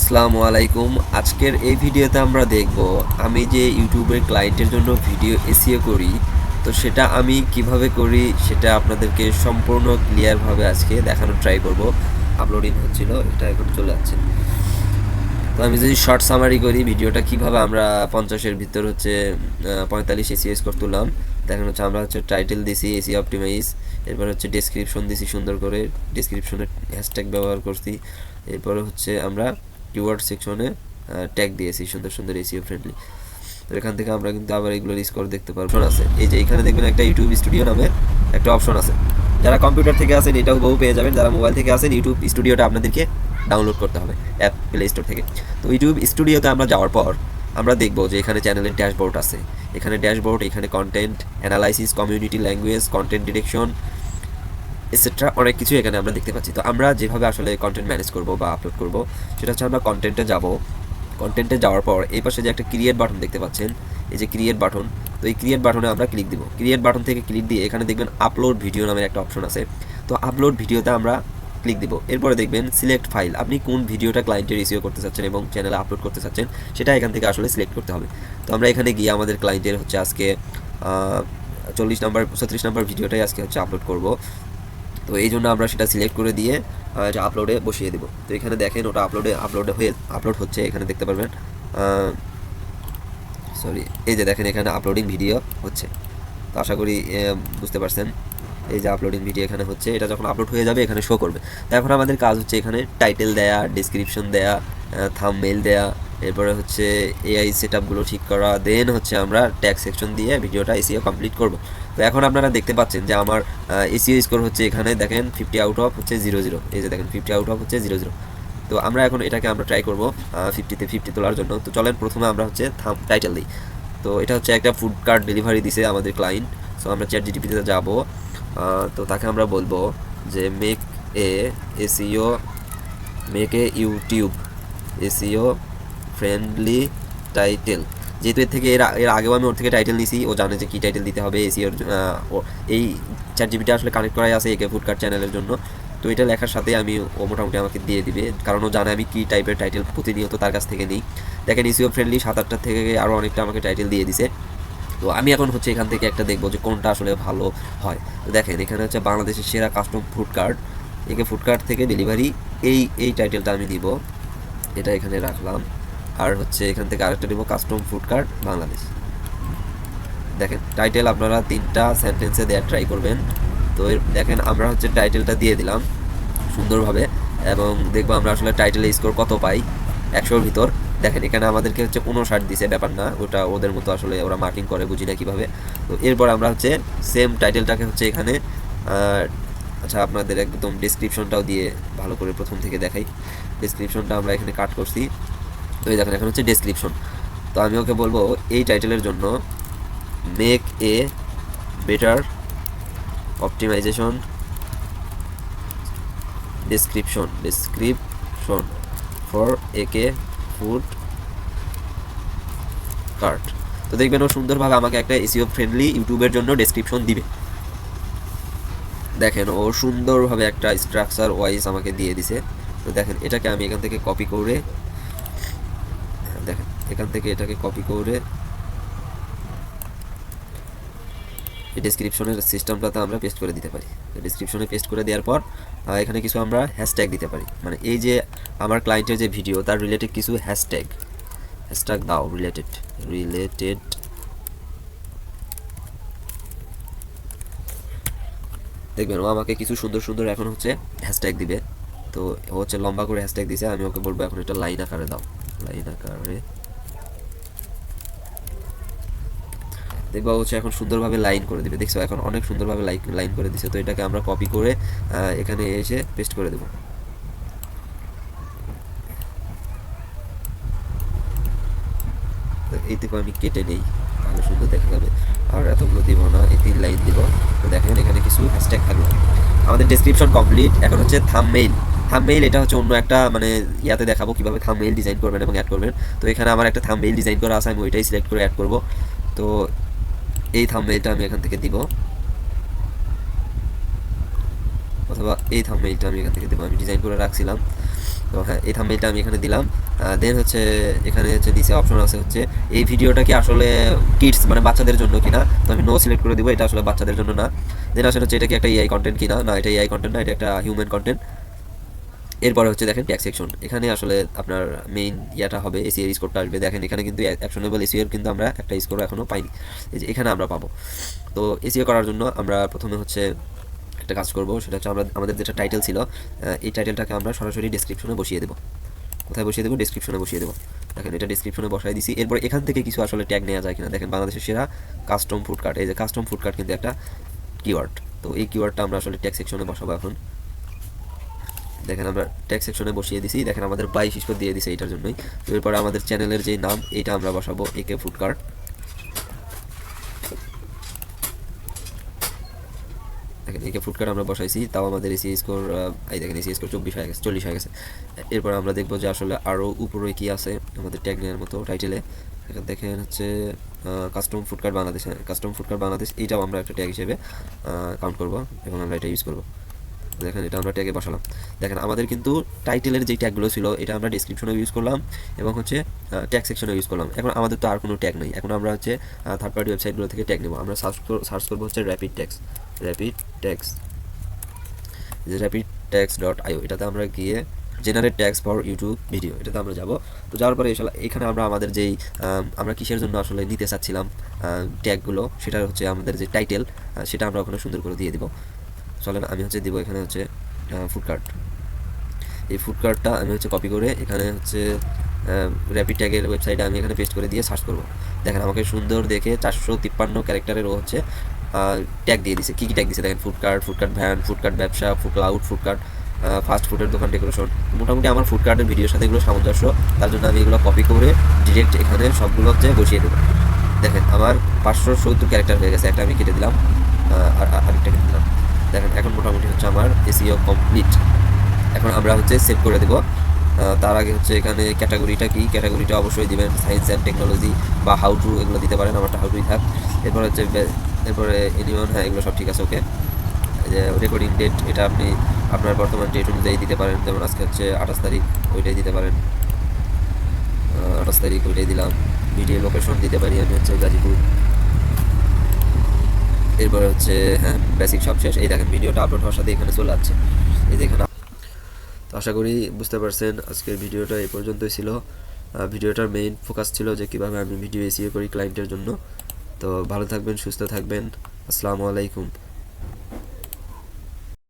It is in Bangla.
আসসালামু আলাইকুম। আজকের এই ভিডিওতে আমরা দেখব, আমি যে ইউটিউবের ক্লায়েন্টের জন্য ভিডিও এসিও করি, তো সেটা আমি কীভাবে করি সেটা আপনাদেরকে সম্পূর্ণ ক্লিয়ারভাবে আজকে দেখানোর ট্রাই করব। আপলোডিং হচ্ছিল, এটা এখন চলে যাচ্ছে তো আমি যদি শর্ট সামারি করি, ভিডিওটা কীভাবে আমরা পঞ্চাশের ভিতর হচ্ছে পঁয়তাল্লিশ এসিও স্কোর তুললাম, দেখেন হচ্ছে আমরা হচ্ছে টাইটেল দিছি এসি অপটিমাইজ, এরপর হচ্ছে ডেসক্রিপশন দিছি সুন্দর করে ডেসক্রিপশনে হ্যাশট্যাগ ব্যবহার করছি, এরপরে হচ্ছে আমরা কিওয়ার্ড সেকশনে ট্যাগ দিয়েছি, সুন্দর সুন্দর এসিও ফ্রেন্ডলি তো এখান থেকে আমরা কিন্তু আবার এগুলোর স্কোর দেখতে পারব। আছে। এই যে এখানে দেখবেন একটা ইউটিউব স্টুডিও নামে একটা অপশন আছে। যারা কম্পিউটার থেকে আসেন, এটাও বহু পেয়ে যাবেন। যারা মোবাইল থেকে আসেন ইউটিউব স্টুডিওটা আপনাদেরকে ডাউনলোড করতে হবে অ্যাপ প্লে স্টোর থেকে। তো ইউটিউব স্টুডিওতে আমরা যাওয়ার পর, আমরা দেখব যে এখানে চ্যানেলের ড্যাশবোর্ড আছে। এখানে ড্যাশবোর্ড এখানে content analysis community language content direction etcetera অনেক কিছু এখানে আমরা দেখতে পাচ্ছি। তো আমরা যেভাবে আসলে কন্টেন্ট ম্যানেজ করব বা আপলোড করব, সেটা হচ্ছে আমরা কন্টেন্টে যাব। কন্টেন্টে যাওয়ার পর এই পাশে যে একটা ক্রিয়েট বাটন দেখতে পাচ্ছেন, এই যে ক্রিয়েট বাটন তো এই ক্রিয়েট বাটনে আমরা ক্লিক দিব। ক্রিয়েট বাটন থেকে ক্লিক দিয়ে এখানে দেখবেন আপলোড ভিডিও নামের একটা অপশন আছে। তো আপলোড ভিডিওতে আমরা ক্লিক দিব। এরপরে দেখবেন সিলেক্ট ফাইল আপনি কোন ভিডিওটা ক্লায়েন্টের রিসিভ করতে চাচ্ছেন এবং চ্যানেলে আপলোড করতে চাচ্ছেন, সেটা এখান থেকে আসলে সিলেক্ট করতে হবে। তো আমরা এখানে গিয়ে আমাদের ক্লায়েন্টের হচ্ছে আজকে চল্লিশ নাম্বার, ছত্রিশ নাম্বার ভিডিওটাই আজকে হচ্ছে আপলোড করব। তো এই জন্য আমরা সেটা সিলেক্ট করে দিয়ে এটা আপলোডে বসিয়ে দেবো। তো এখানে দেখেন ওটা আপলোডে আপলোডে হয়ে আপলোড হচ্ছে, এখানে দেখতে পারবেন। সরি এই যে দেখেন এখানে আপলোডিং ভিডিও হচ্ছে। তো আশা করি বুঝতে পারছেন। এই যে আপলোডিং ভিডিও এখানে হচ্ছে, এটা যখন আপলোড হয়ে যাবে, এখানে শো করবে। তো এখন আমাদের কাজ হচ্ছে এখানে টাইটেল দেয়া ডিসক্রিপশন দেয়া থাম মেল দেয়া, এরপরে হচ্ছে এআই সেট আপগুলো ঠিক করা দেন হচ্ছে আমরা ট্যাগ সেকশন দিয়ে ভিডিওটা এসিও কমপ্লিট করব। তো এখন আপনারা দেখতে পাচ্ছেন যে আমার এসিও স্কোর হচ্ছে এখানে, দেখেন ফিফটি আউট অফ হচ্ছে জিরো জিরো এই যে দেখেন ফিফটি আউট অফ হচ্ছে জিরো জিরো তো আমরা এখন এটাকে আমরা ট্রাই করব ফিফটিতে ফিফটি তোলার জন্য। তো চলেন, প্রথমে আমরা হচ্ছে থাম টাইটেল দিই। তো এটা হচ্ছে একটা ফুড কার্ট ডেলিভারি দিছে আমাদের ক্লায়েন্ট সো আমরা চ্যাট জিটিপিতে যাব তো তাকে আমরা বলব যে make a SEO make a YouTube SEO friendly title যেহেতু এর থেকে এর এর আগেও আমি ওর থেকে টাইটেল নিছি, ও জানে যে কী টাইটেল দিতে হবে এসিওর এই চ্যাট জিবিটা আসলে কানেক্ট করাই আছে একে ফুডকার্ট চ্যানেলের জন্য। তো এটা লেখার সাথে আমি ও মোটামুটি আমাকে দিয়ে দিবে, কারণ ও জানে আমি কী টাইপের টাইটেল প্রতিনিয়ত তার কাছ থেকে নিই। দেখেন ইসিও ফ্রেন্ডলি সাত আটটার থেকে আরও অনেকটা আমাকে টাইটেল দিয়ে দিছে। তো আমি এখন হচ্ছে এখান থেকে একটা দেখব যে কোনটা আসলে ভালো হয়। তো দেখেন, এখানে হচ্ছে বাংলাদেশের সেরা custom food cart AK food cart থেকে ডেলিভারি এই এই টাইটেলটা আমি দিব। এটা এখানে রাখলাম। আর হচ্ছে এখান থেকে আরেকটা দিব কাস্টম ফুড কার্ট বাংলাদেশ। দেখেন টাইটেল আপনারা তিনটা সেন্টেন্সে দেওয়ার ট্রাই করবেন। তো দেখেন, আমরা হচ্ছে টাইটেলটা দিয়ে দিলাম সুন্দরভাবে এবং দেখব আমরা আসলে টাইটেলে স্কোর কত পাই একশোর ভিতর। দেখেন, এখানে আমাদেরকে হচ্ছে উনষাট দিছে, ব্যাপার না, ওটা ওদের মতো আসলে ওরা মার্কিং করে, বুঝি না কীভাবে। তো এরপর আমরা হচ্ছে সেম টাইটেলটাকে হচ্ছে এখানে আচ্ছা আপনাদের একদম ডিসক্রিপশনটাও দিয়ে ভালো করে প্রথম থেকে দেখাই। ডিসক্রিপশনটা আমরা এখানে কাট করছি। তো এই দেখেন, এখন হচ্ছে ডেসক্রিপশন তো আমি ওকে বলব, এই টাইটেলের জন্য make a better optimisation description description for AK food cart তো দেখবেন ও সুন্দরভাবে আমাকে একটা এসিও ফ্রেন্ডলি ইউটিউবের জন্য ডেসক্রিপশন দিবে। দেখেন, ও সুন্দরভাবে একটা স্ট্রাকচার ওয়াইজ আমাকে দিয়ে দিছে। তো দেখেন, এটাকে আমি এখান থেকে কপি করে এখান থেকে এটাকে কপি করে ডিসক্রিপশনের সিস্টেমটাতে আমরা পেস্ট করে দিতে পারি। ডিসক্রিপশনে পেস্ট করে দেওয়ার পর এখানে কিছু আমরা হ্যাশট্যাগ দিতে পারি। মানে এই যে আমার ক্লায়েন্টের যে ভিডিও তার রিলেটেড কিছু হ্যাশট্যাগ হ্যাশট্যাগ দাও রিলেটেড রিলেটেড দেখবেন, ও আমাকে কিছু সুন্দর সুন্দর এখন হচ্ছে হ্যাশট্যাগ দিবে। তো হচ্ছে লম্বা করে হ্যাশট্যাগ দিছে, আমি ওকে বলব, এখন এটা লাইন আকারে দাও। লাইন আকারে দেখবা হচ্ছে এখন সুন্দরভাবে লাইন করে দিবে। দেখছ, এখন অনেক সুন্দরভাবে লাইন লাইন করে দিছে। তো এটাকে আমরা কপি করে এখানে এসে পেস্ট করে দেবো। এইটুকু আমি কেটে নেই, তাহলে সুন্দর দেখা যাবে। আর এতগুলো দিব না, এই তিন লাইন দিব। তো দেখেন, এখানে কিছু হ্যাশট্যাগ থাকবে আমাদের ডেসক্রিপশন কমপ্লিট এখন হচ্ছে থাম মেইল থাম মেইল এটা হচ্ছে অন্য একটা মানে ইয়াতে দেখাবো কীভাবে থাম মেইল ডিজাইন করবেন এবং অ্যাড করবেন। তো এখানে আমার একটা থাম মেইল ডিজাইন করা আছে, আমি ওইটাই সিলেক্ট করে অ্যাড করব। তো এই থাম্বনেলটা আমি এখান থেকে দিব। অথবা এই থাম্বনেলটা আমি এখান থেকে দেবো। আমি ডিজাইন করে রাখছিলাম। তো হ্যাঁ এই থাম্বনেলটা আমি এখানে দিলাম। দেন হচ্ছে এখানে হচ্ছে নিচে অপশন আছে হচ্ছে, এই ভিডিওটা কি আসলে কিডস মানে বাচ্চাদের জন্য কিনা? তো আমি নো সিলেক্ট করে দিব, এটা আসলে বাচ্চাদের জন্য না। দেন আসলে হচ্ছে এটা কি একটা এআই কন্টেন্ট কিনা? না, এটা এআই কন্টেন্ট না, এটা একটা হিউম্যান কন্টেন্ট এরপরে হচ্ছে দেখেন ট্যাক্স সেকশন এখানে আসলে আপনার মেইন ইয়াটা হবে এসিএর স্কোরটা আসবে। দেখেন, এখানে কিন্তু অ্যাকশনেবল এসিওর কিন্তু আমরা একটা স্কোর এখনও পাইনি। এই যে, এখানে আমরা পাবো। তো এসিও করার জন্য আমরা প্রথমে হচ্ছে একটা কাজ করব, সেটা হচ্ছে আমরা, আমাদের যেটা টাইটেল ছিল এই টাইটেলটাকে আমরা সরাসরি ডিসক্রিপশনে বসিয়ে দেবো। কোথায় বসিয়ে দেবো? ডিসক্রিপশনে বসিয়ে দেবো। দেখেন, এটা ডিসক্রিপশনে বসাই দিছি। এরপর এখান থেকে কিছু আসলে ট্যাগ নেওয়া যায় কিনা। দেখেন, বাংলাদেশের সেরা কাস্টম ফুড কার্ট এই যে কাস্টম ফুড কার্ট কিন্তু একটা কিওয়ার্ড তো এই কিওয়ার্ডটা আমরা আসলে ট্যাগ সেকশনে বসাবো এখন। দেখেন আমরা ট্যাগ সেকশনে বসিয়ে দিছি। দেখেন আমাদের বাইশ স্কোর দিয়ে দিছে এটার জন্যই। তো এরপরে আমাদের চ্যানেলের যে নাম, এটা আমরা বসাবো একে ফুড কার্ট দেখেন একে ফুড কার্ট আমরা বসাইছি, তাও আমাদের এসি স্কোর এই দেখেন এসি স্কোর চব্বিশ হয়ে গেছে, চল্লিশ হয়ে গেছে। এরপর আমরা দেখব যে আসলে আরও উপরে কি আছে আমাদের ট্যাগ নেওয়ার মতো টাইটেলে এখানে দেখেন হচ্ছে custom food cart Bangladesh custom food cart Bangladesh এইটাও আমরা একটা ট্যাগ হিসেবে কাউন্ট করব এবং আমরা এটা ইউজ করব। দেখেন, এটা আমরা ট্যাগে বসালাম। দেখেন, আমাদের কিন্তু টাইটেলের যে ট্যাগগুলো ছিল, এটা আমরা ডিসক্রিপশনে ইউজ করলাম এবং হচ্ছে ট্যাগ সেকশনে ইউজ করলাম। এখন আমাদের তো আর কোনো ট্যাগ নেই। এখন আমরা হচ্ছে থার্ড পার্টি ওয়েবসাইটগুলো থেকে ট্যাগ নেব। আমরা সার্চ সার্চ করব হচ্ছে rapid tags rapid tags rapid tags dot IO এটাতে আমরা গিয়ে generate tags for YouTube video এটাতে আমরা যাব। তো যাওয়ার পরে এখানে আমরা আমাদের যেই আমরা কিসের জন্য আসলে নিতে চাচ্ছিলাম ট্যাগগুলো সেটা হচ্ছে আমাদের যে টাইটেল সেটা আমরা ওখানে সুন্দর করে দিয়ে দিব। চলেন আমি হচ্ছে দিব এখানে হচ্ছে ফুড কার্ট এই ফুড কার্টটা আমি হচ্ছে কপি করে এখানে হচ্ছে র্যাপিড ট্যাগের ওয়েবসাইটে আমি এখানে পেস্ট করে দিয়ে সার্চ করব। দেখেন আমাকে সুন্দর দেখে চারশো তিপ্পান্ন ক্যারেক্টারেরও হচ্ছে ট্যাগ দিয়ে দিছে। কী কী ট্যাগ দিছে? দেখেন food cart food van food cart ব্যবসা food cloud food cart fast ফুডের দোকান ডেকোরেশন মোটামুটি আমার ফুড কার্টের ভিডিওর সাথে এগুলো সামঞ্জস্য। তার জন্য আমি এগুলো কপি করে ডিরেক্ট এখানে সবগুলো হচ্ছে বসিয়ে দেবো। দেখেন, আমার পাঁচশো সত্তর ক্যারেক্টার হয়ে গেছে। একটা আমি কেটে দিলাম আর, আরেকটা কেটে দিলাম। দেখেন, এখন মোটামুটি হচ্ছে আমার এসিও কমপ্লিট এখন আমরা হচ্ছে সেভ করে দেবো। তার আগে হচ্ছে এখানে ক্যাটাগরিটা কি? ক্যাটাগরিটা অবশ্যই দিবেন। সায়েন্স অ্যান্ড টেকনোলজি বা হাউ টু এগুলো দিতে পারেন, আমারটা হাউ টুই থাক। এরপর হচ্ছে এরপরে এনিওয়ান হ্যাঁ এগুলো সব ঠিক আছে ওকে রেকর্ডিং ডেট এটা আপনি আপনার বর্তমান ডেট অনুযায়ী দিতে পারেন। যেমন আজকে হচ্ছে আঠাশ তারিখ, ওইটাই দিতে পারেন। আঠাশ তারিখ ওইটাই দিলাম। ভিডিও লোকেশন দিতে পারি আমি হচ্ছে গাজীপুর। এরপর হচ্ছে হ্যাঁ বেসিক সব শেষ। এই দেখেন, ভিডিওটা আপলোড হওয়ার সাথে এখানে চলে যাচ্ছে এই দেখেন তো আশা করি বুঝতে পারছেন, আজকের ভিডিওটা এই পর্যন্তই ছিল। ভিডিওটার মেইন ফোকাস ছিল যে কীভাবে আমি ভিডিও এসিও করি ক্লায়েন্টের জন্য। তো ভালো থাকবেন, সুস্থ থাকবেন। আসসালামু আলাইকুম।